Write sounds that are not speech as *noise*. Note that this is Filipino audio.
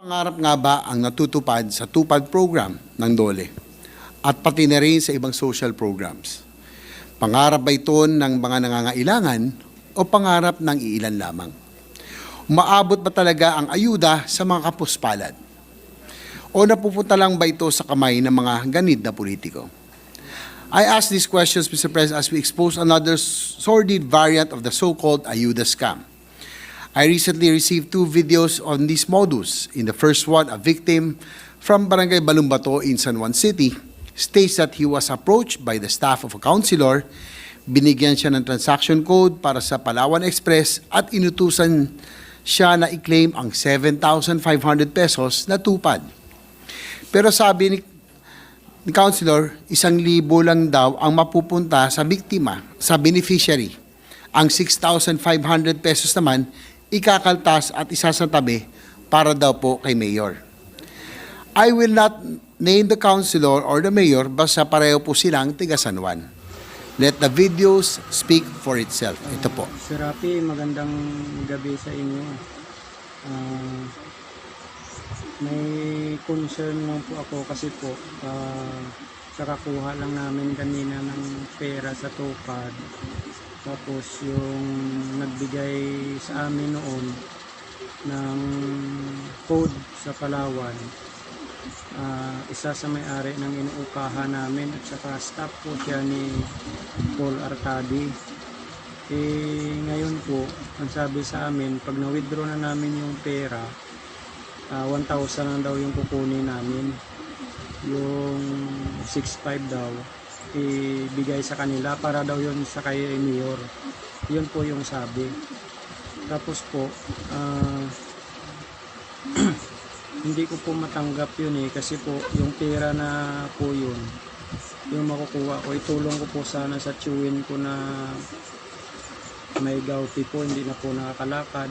Pangarap nga ba ang natutupad sa tupad program ng DOLE at pati na rin sa ibang social programs? Pangarap ba ito ng mga nangangailangan o pangarap ng iilan lamang? Umaabot ba talaga ang ayuda sa mga kapuspalad? O napupunta lang ba ito sa kamay ng mga ganid na politiko? I ask these questions, Mr. President, as we expose another sordid variant of the so-called ayuda scam. I recently received two videos on this modus. In the first one, a victim from Barangay Balumbato in San Juan City states that he was approached by the staff of a counselor, binigyan siya ng transaction code para sa Palawan Express at inutusan siya na i-claim ang 7,500 pesos na tupad. Pero sabi ni, ni counselor, isang libo lang daw ang mapupunta sa biktima, sa beneficiary. Ang 6,500 pesos naman, ikakaltas at isasantabi para daw po kay mayor. I will not name the councilor or the mayor basta pareho po silang tiga San Juan. Let the videos speak for itself. Ito po. Sir Rafi, magandang gabi sa inyo. Ah, may concern lang po ako kasi po ah, kakakuha lang namin kanina ng pera sa tupad. Tapos yung nagbigay sa amin noon ng code sa Palawan. Ah, isa sa may-ari ng inuukahan namin at saka staff po siya ni Paul Arcadi. Eh, ngayon po, ang sabi sa amin, pag na-withdraw na namin yung pera, ah, 1,000 lang daw yung kukunin namin. Yung 6,500 daw, ibigay sa kanila para daw yun sa kay Mayor. Yun po yung sabi. Tapos po, ah, *clears throat* hindi ko po matanggap yun eh kasi po yung pera na po yun yung makukuha ko itulong ko po sana sa chewin ko na may gouty po hindi na po nakakalakad